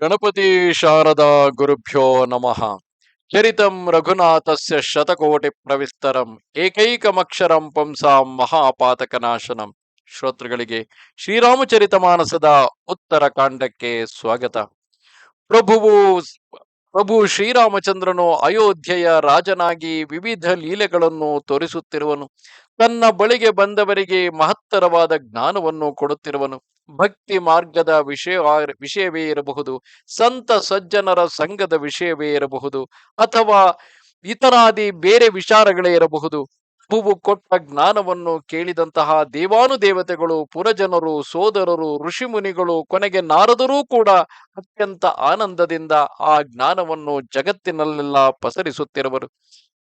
ಗಣಪತಿ ಶಾರದಾ ಗುರುಭ್ಯೋ ನಮಃ. ಚರಿತಂ ರಘುನಾಥಸ್ಯ ಶತಕೋಟಿ ಪ್ರವಿಸ್ತರಂ ಏಕೈಕಮಕ್ಷರಂ ಪಂಸಾಂ ಮಹಾಪಾತಕನಾಶನಂ. ಶ್ರೋತೃಗಳಿಗೆ ಶ್ರೀರಾಮಚರಿತ ಮಾನಸದ ಉತ್ತರ ಕಾಂಡಕ್ಕೆ ಸ್ವಾಗತ. ಪ್ರಭುವು ಪ್ರಭು ಶ್ರೀರಾಮಚಂದ್ರನು ಅಯೋಧ್ಯೆಯ ರಾಜನಾಗಿ ವಿವಿಧ ಲೀಲೆಗಳನ್ನು ತೋರಿಸುತ್ತಿರುವನು. ತನ್ನ ಬಳಿಗೆ ಬಂದವರಿಗೆ ಮಹತ್ತರವಾದ ಜ್ಞಾನವನ್ನು ಕೊಡುತ್ತಿರುವನು. ಭಕ್ತಿ ಮಾರ್ಗದ ವಿಷಯ ವಿಷಯವೇ ಇರಬಹುದು. ಸಂತ ಸಜ್ಜನರ ಸಂಘದ ವಿಷಯವೇ ಇರಬಹುದು. ಅಥವಾ ಇತರಾದಿ ಬೇರೆ ವಿಚಾರಗಳೇ ಇರಬಹುದು. ಪ್ರಭುವು ಕೊಟ್ಟ ಜ್ಞಾನವನ್ನು ಕೇಳಿದಂತಹ ದೇವಾನುದೇವತೆಗಳು, ಪುರಜನರು, ಸೋದರರು, ಋಷಿಮುನಿಗಳು, ಕೊನೆಗೆ ನಾರದರೂ ಕೂಡ ಅತ್ಯಂತ ಆನಂದದಿಂದ ಆ ಜ್ಞಾನವನ್ನು ಜಗತ್ತಿನಲ್ಲೆಲ್ಲ ಪಸರಿಸುತ್ತಿರುವರು.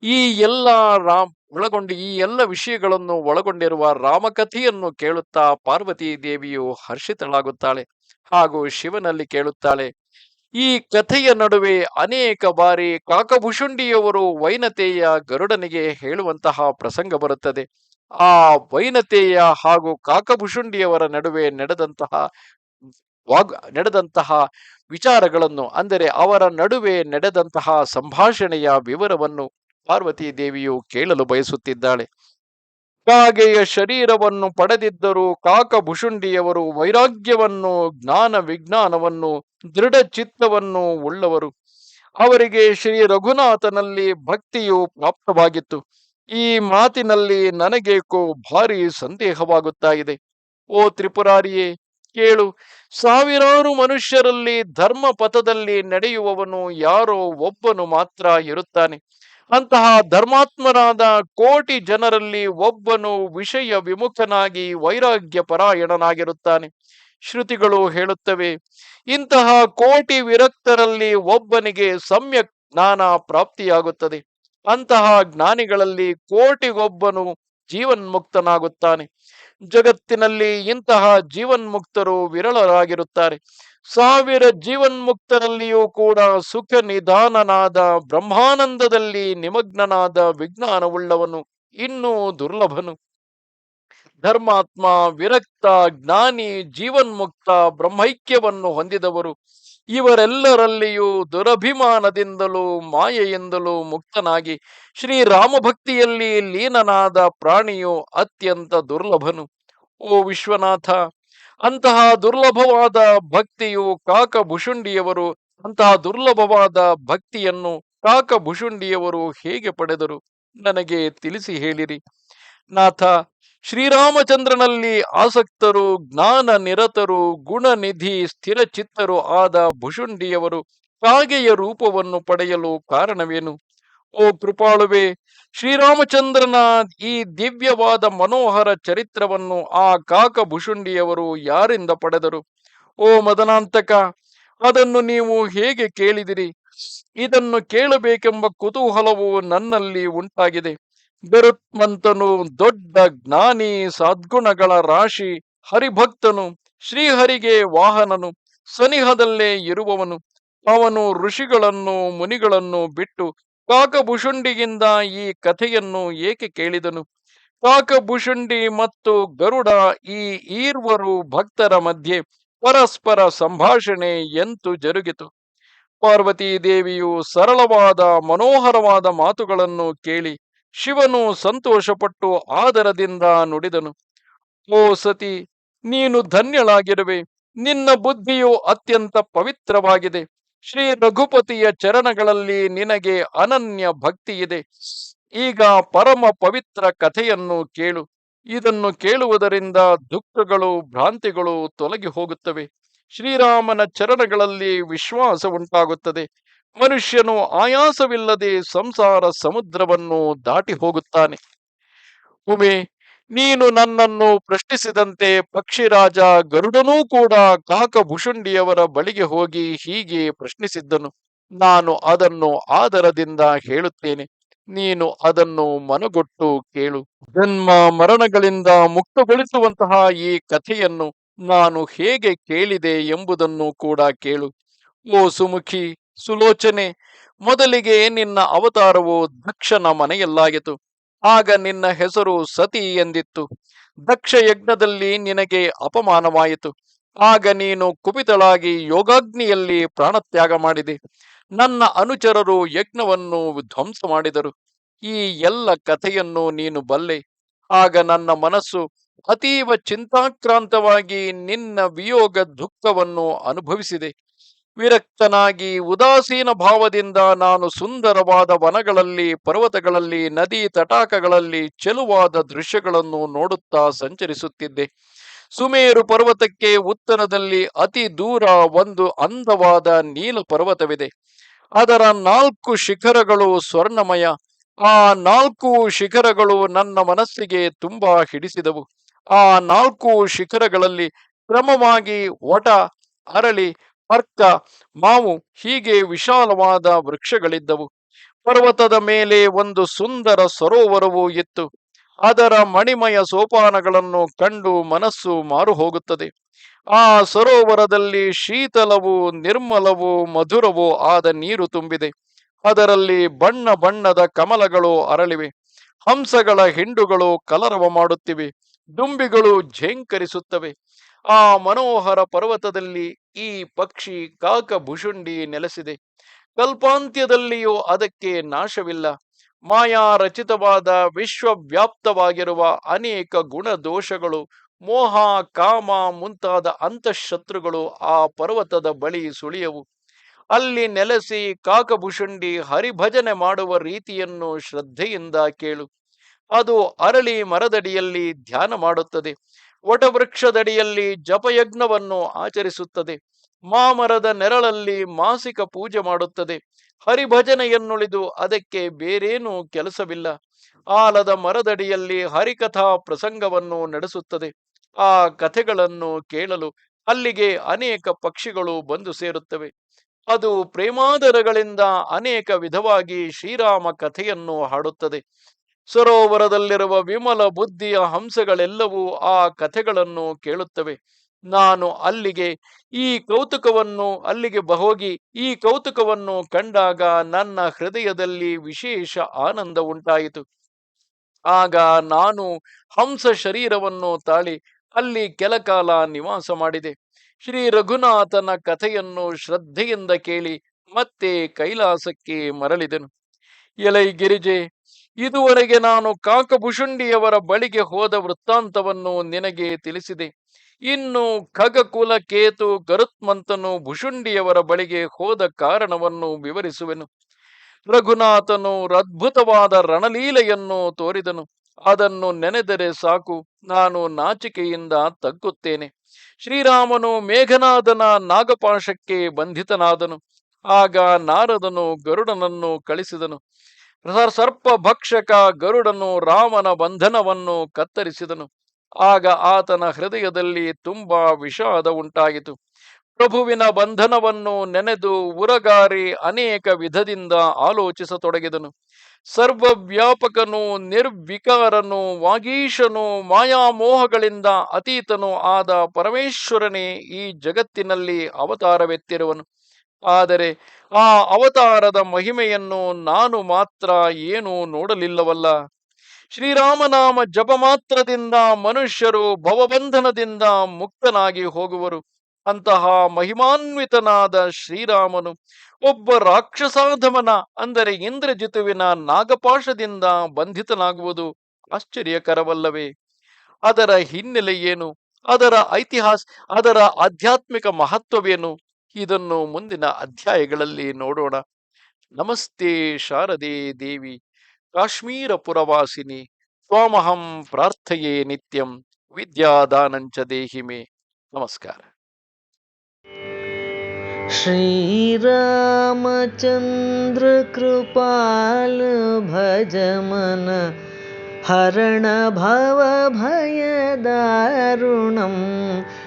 ಈ ಎಲ್ಲ ರಾಮ್, ಒಳಗೊಂಡು ಈ ಎಲ್ಲ ವಿಷಯಗಳನ್ನು ಒಳಗೊಂಡಿರುವ ರಾಮಕಥೆಯನ್ನು ಕೇಳುತ್ತಾ ಪಾರ್ವತಿ ದೇವಿಯು ಹರ್ಷಿತಳಾಗುತ್ತಾಳೆ ಹಾಗೂ ಶಿವನಲ್ಲಿ ಕೇಳುತ್ತಾಳೆ, ಈ ಕಥೆಯ ನಡುವೆ ಅನೇಕ ಬಾರಿ ಕಾಕಭುಷುಂಡಿಯವರು ವೈನತೆಯ ಗರುಡನಿಗೆ ಹೇಳುವಂತಹ ಪ್ರಸಂಗ ಬರುತ್ತದೆ. ಆ ವೈನತೆಯ ಹಾಗೂ ಕಾಕಭುಷುಂಡಿಯವರ ನಡುವೆ ನಡೆದಂತಹ ವಾಗ್, ನಡೆದಂತಹ ವಿಚಾರಗಳನ್ನು, ಅಂದರೆ ಅವರ ನಡುವೆ ನಡೆದಂತಹ ಸಂಭಾಷಣೆಯ ವಿವರವನ್ನು ಪಾರ್ವತಿ ದೇವಿಯು ಕೇಳಲು ಬಯಸುತ್ತಿದ್ದಾಳೆ. ಕಾಗೆಯ ಶರೀರವನ್ನು ಪಡೆದಿದ್ದರೂ ಕಾಕಭುಷುಂಡಿಯವರು ವೈರಾಗ್ಯವನ್ನು, ಜ್ಞಾನ ವಿಜ್ಞಾನವನ್ನು, ದೃಢ ಚಿತ್ತವನ್ನು ಉಳ್ಳವರು. ಅವರಿಗೆ ಶ್ರೀ ರಘುನಾಥನಲ್ಲಿ ಭಕ್ತಿಯು ಪ್ರಾಪ್ತವಾಗಿತ್ತು. ಈ ಮಾತಿನಲ್ಲಿ ನನಗೇಕೋ ಭಾರಿ ಸಂದೇಹವಾಗುತ್ತಾ ಇದೆ. ಓ ತ್ರಿಪುರಾರಿಯೇ, ಕೇಳು. ಸಾವಿರಾರು ಮನುಷ್ಯರಲ್ಲಿ ಧರ್ಮ ಪಥದಲ್ಲಿ ನಡೆಯುವವನು ಯಾರೋ ಒಬ್ಬನು ಮಾತ್ರ ಇರುತ್ತಾನೆ. ಅಂತಹ ಧರ್ಮಾತ್ಮರಾದ ಕೋಟಿ ಜನರಲ್ಲಿ ಒಬ್ಬನು ವಿಷಯ ವಿಮುಖನಾಗಿ ವೈರಾಗ್ಯ ಪರಾಯಣನಾಗಿರುತ್ತಾನೆ ಶ್ರುತಿಗಳು ಹೇಳುತ್ತವೆ, ಇಂತಹ ಕೋಟಿ ವಿರಕ್ತರಲ್ಲಿ ಒಬ್ಬನಿಗೆ ಸಮ್ಯಕ್ ಜ್ಞಾನ ಪ್ರಾಪ್ತಿಯಾಗುತ್ತದೆ. ಅಂತಹ ಜ್ಞಾನಿಗಳಲ್ಲಿ ಕೋಟಿಗೊಬ್ಬನು ಜೀವನ್ಮುಕ್ತನಾಗುತ್ತಾನೆ. ಜಗತ್ತಿನಲ್ಲಿ ಇಂತಹ ಜೀವನ್ಮುಕ್ತರು ವಿರಳರಾಗಿರುತ್ತಾರೆ. ಸಾವಿರ ಜೀವನ್ಮುಕ್ತರಲ್ಲಿಯೂ ಕೂಡ ಸುಖ ನಿಧಾನನಾದ ಬ್ರಹ್ಮಾನಂದದಲ್ಲಿ ನಿಮಗ್ನನಾದ ವಿಜ್ಞಾನವುಳ್ಳವನು ಇನ್ನೂ ದುರ್ಲಭನು. ಧರ್ಮಾತ್ಮ, ವಿರಕ್ತ, ಜ್ಞಾನಿ, ಜೀವನ್ಮುಕ್ತ, ಬ್ರಹ್ಮೈಕ್ಯವನ್ನು ಹೊಂದಿದವರು ಇವರೆಲ್ಲರಲ್ಲಿಯೂ ದುರಭಿಮಾನದಿಂದಲೂ ಮಾಯೆಯಿಂದಲೂ ಮುಕ್ತನಾಗಿ ಶ್ರೀರಾಮಭಕ್ತಿಯಲ್ಲಿ ಲೀನನಾದ ಪ್ರಾಣಿಯು ಅತ್ಯಂತ ದುರ್ಲಭನು. ಓ ವಿಶ್ವನಾಥ ಅಂತಹ ದುರ್ಲಭವಾದ ಭಕ್ತಿಯು ಕಾಕಭುಷುಂಡಿಯವರು, ಅಂತಹ ದುರ್ಲಭವಾದ ಭಕ್ತಿಯನ್ನು ಕಾಕಭುಷುಂಡಿಯವರು ಹೇಗೆ ಪಡೆದರು? ನನಗೆ ತಿಳಿಸಿ ಹೇಳಿರಿ. ನಾಥ, ಶ್ರೀರಾಮಚಂದ್ರನಲ್ಲಿ ಆಸಕ್ತರು ಜ್ಞಾನ ನಿರತರು ಗುಣನಿಧಿ, ಸ್ಥಿರಚಿತ್ತರು ಆದ ಭುಷುಂಡಿಯವರು ಕಾಗೆಯ ರೂಪವನ್ನು ಪಡೆಯಲು ಕಾರಣವೇನು? ಓ ಕೃಪಾಳುವೆ ಶ್ರೀರಾಮಚಂದ್ರನ ಈ ದಿವ್ಯವಾದ ಮನೋಹರ ಚರಿತ್ರವನ್ನು ಆ ಕಾಕಭುಷುಂಡಿಯವರು ಯಾರಿಂದ ಪಡೆದರು? ಓ ಮದನಾಂತಕ, ಅದನ್ನು ನೀವು ಹೇಗೆ ಕೇಳಿದಿರಿ? ಇದನ್ನು ಕೇಳಬೇಕೆಂಬ ಕುತೂಹಲವು ನನ್ನಲ್ಲಿ ಉಂಟಾಗಿದೆ. ಗರುತ್ಮಂತನು ದೊಡ್ಡ ಜ್ಞಾನಿ, ಸದ್ಗುಣಗಳ ರಾಶಿ, ಹರಿಭಕ್ತನು, ಶ್ರೀಹರಿಗೆ ವಾಹನನು, ಸನಿಹದಲ್ಲೇ ಇರುವವನು. ಅವನು ಋಷಿಗಳನ್ನು, ಮುನಿಗಳನ್ನು ಬಿಟ್ಟು ಕಾಕಭುಷುಂಡಿಗಿಂದ ಈ ಕಥೆಯನ್ನು ಏಕೆ ಕೇಳಿದನು? ಕಾಕಭುಷುಂಡಿ ಮತ್ತು ಗರುಡ ಈ ಈರ್ವರು ಭಕ್ತರ ಮಧ್ಯೆ ಪರಸ್ಪರ ಸಂಭಾಷಣೆ ಎಂತು ಜರುಗಿತು. ಪಾರ್ವತೀ ದೇವಿಯು ಸರಳವಾದ, ಮನೋಹರವಾದ ಮಾತುಗಳನ್ನು ಕೇಳಿ ಶಿವನು ಸಂತೋಷಪಟ್ಟು ಆದರದಿಂದ ನುಡಿದನು. ಓ ಸತಿ, ನೀನು ಧನ್ಯಳಾಗಿರುವೆ. ನಿನ್ನ ಬುದ್ಧಿಯು ಅತ್ಯಂತ ಪವಿತ್ರವಾಗಿದೆ. ಶ್ರೀ ರಘುಪತಿಯ ಚರಣಗಳಲ್ಲಿ ನಿನಗೆ ಅನನ್ಯ ಭಕ್ತಿ ಇದೆ. ಈಗ ಪರಮ ಪವಿತ್ರ ಕಥೆಯನ್ನು ಕೇಳು. ಇದನ್ನು ಕೇಳುವುದರಿಂದ ದುಃಖಗಳು, ಭ್ರಾಂತಿಗಳು ತೊಲಗಿ ಹೋಗುತ್ತವೆ. ಶ್ರೀರಾಮನ ಚರಣಗಳಲ್ಲಿ ವಿಶ್ವಾಸ ಉಂಟಾಗುತ್ತದೆ. ಮನುಷ್ಯನು ಆಯಾಸವಿಲ್ಲದೆ ಸಂಸಾರ ಸಮುದ್ರವನ್ನು ದಾಟಿ ಹೋಗುತ್ತಾನೆ. ಉಮೆ ನೀನು ನನ್ನನ್ನು ಪ್ರಶ್ನಿಸಿದಂತೆ ಪಕ್ಷಿರಾಜ ಗರುಡನೂ ಕೂಡ ಕಾಕಭುಷುಂಡಿಯವರ ಬಳಿಗೆ ಹೋಗಿ ಹೀಗೆ ಪ್ರಶ್ನಿಸಿದ್ದನು. ನಾನು ಅದನ್ನು ಆದರದಿಂದ ಹೇಳುತ್ತೇನೆ. ನೀನು ಅದನ್ನು ಮನಗೊಟ್ಟು ಕೇಳು. ಜನ್ಮ ಮರಣಗಳಿಂದ ಮುಕ್ತಗೊಳಿಸುವಂತಹ ಈ ಕಥೆಯನ್ನು ನಾನು ಹೇಗೆ ಕೇಳಿದೆ ಎಂಬುದನ್ನು ಕೂಡ ಕೇಳು. ಓ ಸುಮುಖಿ, ಸುಲೋಚನೆ, ಮೊದಲಿಗೆ ನಿನ್ನ ಅವತಾರವು ದಕ್ಷನ ಮನೆಯಲ್ಲಾಗಿತು ಆಗ ನಿನ್ನ ಹೆಸರು ಸತಿ ಎಂದಿತ್ತು. ದಕ್ಷ ಯಜ್ಞದಲ್ಲಿ ನಿನಗೆ ಅಪಮಾನವಾಯಿತು. ಆಗ ನೀನು ಕುಪಿತಳಾಗಿ ಯೋಗಾಗ್ನಿಯಲ್ಲಿ ಪ್ರಾಣತ್ಯಾಗ ಮಾಡಿದೆ. ನನ್ನ ಅನುಚರರು ಯಜ್ಞವನ್ನು ಧ್ವಂಸ ಮಾಡಿದರು. ಈ ಎಲ್ಲ ಕಥೆಯನ್ನು ನೀನು ಬಲ್ಲೆ. ಆಗ ನನ್ನ ಮನಸ್ಸು ಅತೀವ ಚಿಂತಾಕ್ರಾಂತವಾಗಿ ನಿನ್ನ ವಿಯೋಗ ದುಃಖವನ್ನು ಅನುಭವಿಸಿದೆ. ವಿರಕ್ತನಾಗಿ ಉದಾಸೀನ ಭಾವದಿಂದ ನಾನು ಸುಂದರವಾದ ವನಗಳಲ್ಲಿ, ಪರ್ವತಗಳಲ್ಲಿ, ನದಿ ತಟಾಕಗಳಲ್ಲಿ ಚೆಲುವಾದ ದೃಶ್ಯಗಳನ್ನು ನೋಡುತ್ತಾ ಸಂಚರಿಸುತ್ತಿದ್ದೆ. ಸುಮೇರು ಪರ್ವತಕ್ಕೆ ಉತ್ತರದಲ್ಲಿ ಅತಿ ದೂರ ಒಂದು ಅಂದವಾದ ನೀಲ ಪರ್ವತವಿದೆ. ಅದರ ನಾಲ್ಕು ಶಿಖರಗಳು ಸ್ವರ್ಣಮಯ. ಆ ನಾಲ್ಕು ಶಿಖರಗಳು ನನ್ನ ಮನಸ್ಸಿಗೆ ತುಂಬಾ ಹಿಡಿಸಿದವು. ಆ ನಾಲ್ಕು ಶಿಖರಗಳಲ್ಲಿ ಕ್ರಮವಾಗಿ ಒಟ ಅರಳಿ ಅರ್ಕ, ಮಾವು ಹೀಗೆ ವಿಶಾಲವಾದ ವೃಕ್ಷಗಳಿದ್ದವು. ಪರ್ವತದ ಮೇಲೆ ಒಂದು ಸುಂದರ ಸರೋವರವೂ ಇತ್ತು. ಅದರ ಮಣಿಮಯ ಸೋಪಾನಗಳನ್ನು ಕಂಡು ಮನಸ್ಸು ಮಾರು ಹೋಗುತ್ತದೆ ಆ ಸರೋವರದಲ್ಲಿ ಶೀತಲವೂ ನಿರ್ಮಲವೂ ಮಧುರವೂ ಆದ ನೀರು ತುಂಬಿದೆ. ಅದರಲ್ಲಿ ಬಣ್ಣ ಬಣ್ಣದ ಕಮಲಗಳು ಅರಳಿವೆ. ಹಂಸಗಳ ಹಿಂಡುಗಳು ಕಲರವ ಮಾಡುತ್ತಿವೆ. ದುಂಬಿಗಳು ಝೇಂಕರಿಸುತ್ತವೆ. ಆ ಮನೋಹರ ಪರ್ವತದಲ್ಲಿ ಈ ಪಕ್ಷಿ ಕಾಕ ಭುಷುಂಡಿ ನೆಲೆಸಿದೆ. ಕಲ್ಪಾಂತ್ಯದಲ್ಲಿಯೂ ಅದಕ್ಕೆ ನಾಶವಿಲ್ಲ. ಮಾಯಾ ರಚಿತವಾದ ವಿಶ್ವವ್ಯಾಪ್ತವಾಗಿರುವ ಅನೇಕ ಗುಣ ದೋಷಗಳು ಮೋಹ, ಕಾಮ ಮುಂತಾದ ಅಂತಃಶತ್ರುಗಳು ಆ ಪರ್ವತದ ಬಳಿ ಸುಳಿಯವು. ಅಲ್ಲಿ ನೆಲೆಸಿ ಕಾಕಭುಷುಂಡಿ ಹರಿಭಜನೆ ಮಾಡುವ ರೀತಿಯನ್ನು ಶ್ರದ್ಧೆಯಿಂದ ಕೇಳು. ಅದು ಅರಳಿ ಮರದಡಿಯಲ್ಲಿ ಧ್ಯಾನ ಮಾಡುತ್ತದೆ. ವಟವೃಕ್ಷದಡಿಯಲ್ಲಿ ಜಪಯಜ್ಞವನ್ನು ಆಚರಿಸುತ್ತದೆ. ಮಾಮರದ ನೆರಳಲ್ಲಿ ಮಾಸಿಕ ಪೂಜೆ ಮಾಡುತ್ತದೆ. ಹರಿಭಜನೆಯನ್ನುಳಿದು ಅದಕ್ಕೆ ಬೇರೇನೂ ಕೆಲಸವಿಲ್ಲ. ಆಲದ ಮರದಡಿಯಲ್ಲಿ ಹರಿಕಥಾ ಪ್ರಸಂಗವನ್ನು ನಡೆಸುತ್ತದೆ. ಆ ಕಥೆಗಳನ್ನು ಕೇಳಲು ಅಲ್ಲಿಗೆ ಅನೇಕ ಪಕ್ಷಿಗಳು ಬಂದು ಸೇರುತ್ತವೆ. ಅದು ಪ್ರೇಮಾದರಗಳಿಂದ ಅನೇಕ ವಿಧವಾಗಿ ಶ್ರೀರಾಮ ಕಥೆಯನ್ನು ಹಾಡುತ್ತದೆ. ಸರೋವರದಲ್ಲಿರುವ ವಿಮಲ ಬುದ್ಧಿಯ ಹಂಸಗಳೆಲ್ಲವೂ ಆ ಕಥೆಗಳನ್ನು ಕೇಳುತ್ತವೆ. ನಾನು ಅಲ್ಲಿಗೆ, ಈ ಕೌತುಕವನ್ನು ಅಲ್ಲಿಗೆ ಬಹೋಗಿ ಈ ಕೌತುಕವನ್ನು ಕಂಡಾಗ ನನ್ನ ಹೃದಯದಲ್ಲಿ ವಿಶೇಷ ಆನಂದ ಉಂಟಾಯಿತು. ಆಗ ನಾನು ಹಂಸ ಶರೀರವನ್ನು ತಾಳಿ ಅಲ್ಲಿ ಕೆಲಕಾಲ ನಿವಾಸ ಮಾಡಿದೆ. ಶ್ರೀ ರಘುನಾಥನ ಕಥೆಯನ್ನು ಶ್ರದ್ಧೆಯಿಂದ ಕೇಳಿ ಮತ್ತೆ ಕೈಲಾಸಕ್ಕೆ ಮರಳಿದನು. ಎಲೈ ಗಿರಿಜೆ ಇದುವರೆಗೆ ನಾನು ಕಾಕಭುಷುಂಡಿಯವರ ಬಳಿಗೆ ಹೋದ ವೃತ್ತಾಂತವನ್ನು ನಿನಗೆ ತಿಳಿಸಿದೆ. ಇನ್ನು ಖಗಕುಲ ಕೇತು ಗರುತ್ಮಂತನು ಭುಷುಂಡಿಯವರ ಬಳಿಗೆ ಹೋದ ಕಾರಣವನ್ನು ವಿವರಿಸುವೆನು. ರಘುನಾಥನು ಅದ್ಭುತವಾದ ರಣಲೀಲೆಯನ್ನು ತೋರಿದನು. ಅದನ್ನು ನೆನೆದರೆ ಸಾಕು. ನಾನು ನಾಚಿಕೆಯಿಂದ ತಗ್ಗುತ್ತೇನೆ. ಶ್ರೀರಾಮನು ಮೇಘನಾದನ ನಾಗಪಾಶಕ್ಕೆ ಬಂಧಿತನಾದನು. ಆಗ ನಾರದನು ಗರುಡನನ್ನು ಕಳಿಸಿದನು. ಸರ್ಪ ಭಕ್ಷಕ ಗರುಡನು ರಾಮನ ಬಂಧನವನ್ನು ಕತ್ತರಿಸಿದನು. ಆಗ ಆತನ ಹೃದಯದಲ್ಲಿ ತುಂಬಾ ವಿಷಾದ ಉಂಟಾಯಿತು. ಪ್ರಭುವಿನ ಬಂಧನವನ್ನು ನೆನೆದು ಉರಗಾರಿ ಅನೇಕ ವಿಧದಿಂದ ಆಲೋಚಿಸತೊಡಗಿದನು. ಸರ್ವವ್ಯಾಪಕನು ನಿರ್ವಿಕಾರನು ವಾಗೀಶನು ಮಾಯಾಮೋಹಗಳಿಂದ ಅತೀತನು ಆದ ಪರಮೇಶ್ವರನೇ ಈ ಜಗತ್ತಿನಲ್ಲಿ ಅವತಾರವೆತ್ತಿರುವನು. ಆದರೆ ಆ ಅವತಾರದ ಮಹಿಮೆಯನ್ನು ನಾನು ಮಾತ್ರ ಏನು ನೋಡಲಿಲ್ಲವಲ್ಲ. ಶ್ರೀರಾಮನಾಮ ಜಪ ಮಾತ್ರದಿಂದ ಮನುಷ್ಯರು ಭವಬಂಧನದಿಂದ ಮುಕ್ತನಾಗಿ ಹೋಗುವರು. ಅಂತಹ ಮಹಿಮಾನ್ವಿತನಾದ ಶ್ರೀರಾಮನು ಒಬ್ಬ ರಾಕ್ಷಸಾಧಮನ, ಅಂದರೆ ಇಂದ್ರಜಿತುವಿನ ನಾಗಪಾಶದಿಂದ ಬಂಧಿತನಾಗುವುದು ಆಶ್ಚರ್ಯಕರವಲ್ಲವೇ. ಅದರ ಹಿನ್ನೆಲೆ ಏನು? ಅದರ ಐತಿಹಾಸ, ಅದರ ಆಧ್ಯಾತ್ಮಿಕ ಮಹತ್ವವೇನು? ಇದನ್ನು ಮುಂದಿನ ಅಧ್ಯಾಯಗಳಲ್ಲಿ ನೋಡೋಣ ನಮಸ್ತೆ ಶಾರದೆ ದೇವಿ ಕಾಶ್ಮೀರ ಪುರವಾಸಿನಿ ತ್ವಾಮಹಂ ಪ್ರಾರ್ಥಯೇ ನಿತ್ಯಂ ವಿದ್ಯಾದಾನಂಚ ದೇಹಿಮೆ ನಮಸ್ಕಾರ श्रीरामचन्द्र कृपाल भज